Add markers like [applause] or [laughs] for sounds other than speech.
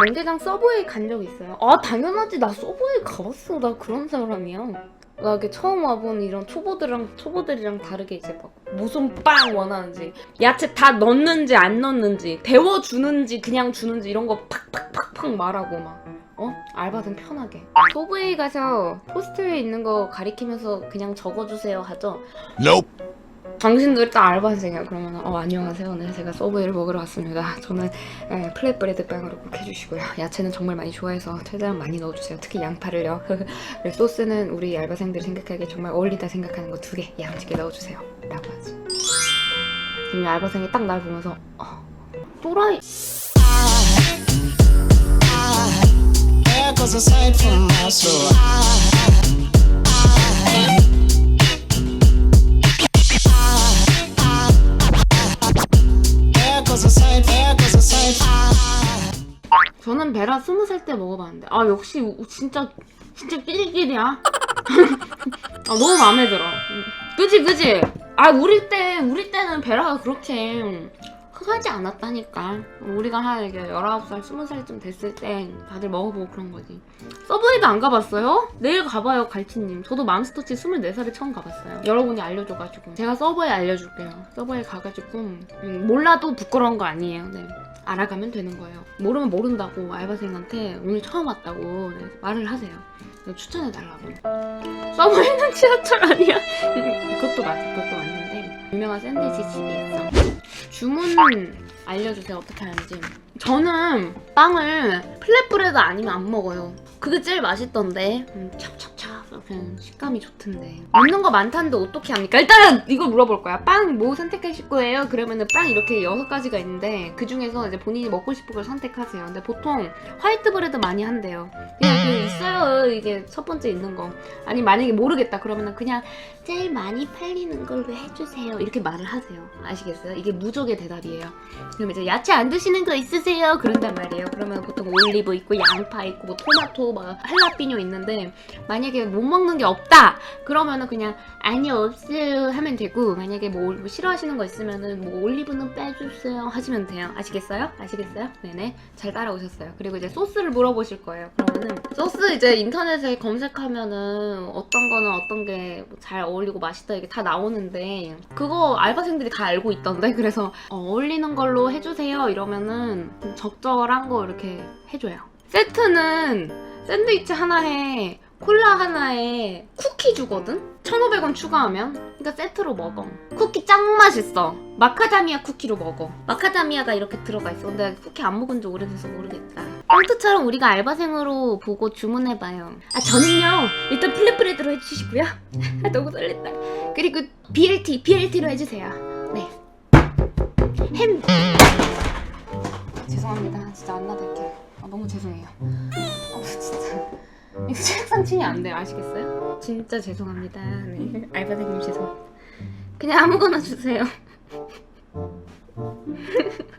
명대장 서브웨이 간 적 있어요? 아 당연하지 나 서브웨이 가봤어 나 그런 사람이야 나 이렇게 처음 와본 이런 초보들이랑 초보들이랑 다르게 이제 막 무슨 빵 원하는지 야채 다 넣는지 안 넣는지 데워 주는지 그냥 주는지 이런 거 팍팍팍팍 말하고 막 어? 알바생 편하게 서브웨이 가서 포스트에 있는 거 가리키면서 그냥 적어주세요 하죠 Nope. 당신도 일단 알바생이야 그러면 어 안녕하세요 네 제가 서브웨이를 먹으러 왔습니다 저는 예, 플랫 브레드 빵으로 꼭 해주시고요 야채는 정말 많이 좋아해서 최대한 많이 넣어주세요 특히 양파를요 소스는 우리 알바생들이 생각하기에 정말 어울리다 생각하는 거 두개 야무지게 넣어주세요 라고 하지 이 알바생이 딱 날 보면서 어, 또라이 베라 스무 살 때 먹어봤는데. 아 역시 우- 진짜 진짜 끼리끼리야. [laughs] 아 너무 마음에 들어. 음. 그지 그지? 아 우리 때 우리 때는 베라가 그렇게 흔하지 않았다니까. 우리가 한 이게 19살 20살쯤 됐을 때 다들 먹어보고 그런 거지. 서브웨이도 안 가봤어요? 내일 가봐요 갈치님. 저도 맘스터치 24살에 처음 가봤어요. 여러분이 알려줘가지고. 제가 서브웨이 알려줄게요. 서브웨이 가가지고 음, 몰라도 부끄러운 거 아니에요. 네. 알아가면 되는 거예요. 모르면 모른다고 알바생한테 오늘 처음 왔다고 네, 말을 하세요. 추천해달라고. 서브웨이는 지하철 아니야? [laughs] 그것도 맞, 그것도 맞는데 유명한 샌드위치 집이 있어. 주문 알려주세요 어떻게 하는지. 저는 빵을 플랫브레드 아니면 안 먹어요. 그게 제일 맛있던데. 음, 찹찹 찹 그냥 식감이 좋던데. 먹는 거 많다는데 어떻게 합니까? 일단 이거 물어볼 거야. 빵 뭐 선택하실 거예요? 그러면은 빵 이렇게 여섯 가지가 있는데 그 중에서 이제 본인이 먹고 싶은 걸 선택하세요. 근데 보통 화이트 브레드 많이 한대요. 그냥 그 있어요. 이게 첫 번째 있는 거. 아니 만약에 모르겠다 그러면은 그냥 제일 많이 팔리는 걸로 해주세요. 이렇게 말을 하세요. 아시겠어요? 이게 무적의 대답이에요. 그럼 이제 야채 안 드시는 거 있으세요? 그런단 말이에요. 그러면 보통 올리브 있고 양파 있고 뭐 토마토 막 할라피뇨 있는데 만약에 못 먹는 게 없다 그러면은 그냥 아니 없어요 하면 되고 만약에 뭐, 뭐 싫어하시는 거 있으면은 뭐 올리브는 빼주세요 하시면 돼요. 아시겠어요? 아시겠어요? 네네 잘 따라오셨어요. 그리고 이제 소스를 물어보실 거예요. 그러면은 소스 이제 인터넷에 검색하면은 어떤 거는 어떤 게 잘 어울리고 맛있다 이게 다 나오는데 그거 알바생들이 다 알고 있던데 [laughs] 그래서 어, 어울리는 걸로 해주세요 이러면은 좀 적절한 거 이렇게 해줘요. 세트는 샌드위치 하나에 콜라 하나에 쿠키 주거든? 1,500원 추가하면? 그러니까 세트로 먹어. 쿠키 짱 맛있어. 마카다미아 쿠키로 먹어. 마카다미아가 이렇게 들어가 있어. 근데 쿠키 안 먹은 지 오래돼서 모르겠다. 뻥트처럼 우리가 알바생으로 보고 주문해봐요. 아, 저는요, 일단 플랫브레드로 해주시고요. 아, [laughs] 너무 설렜다. 그리고 BLT, BLT로 해주세요. 네. 햄. 죄송합니다. 진짜 안 놔둘게요. 아, 너무 죄송해요. 어, 진짜. 이거 책상 치면 안 돼요. 아시겠어요? 진짜 죄송합니다. 네. [laughs] 알바생님 죄송합니다. 그냥 아무거나 주세요. [laughs]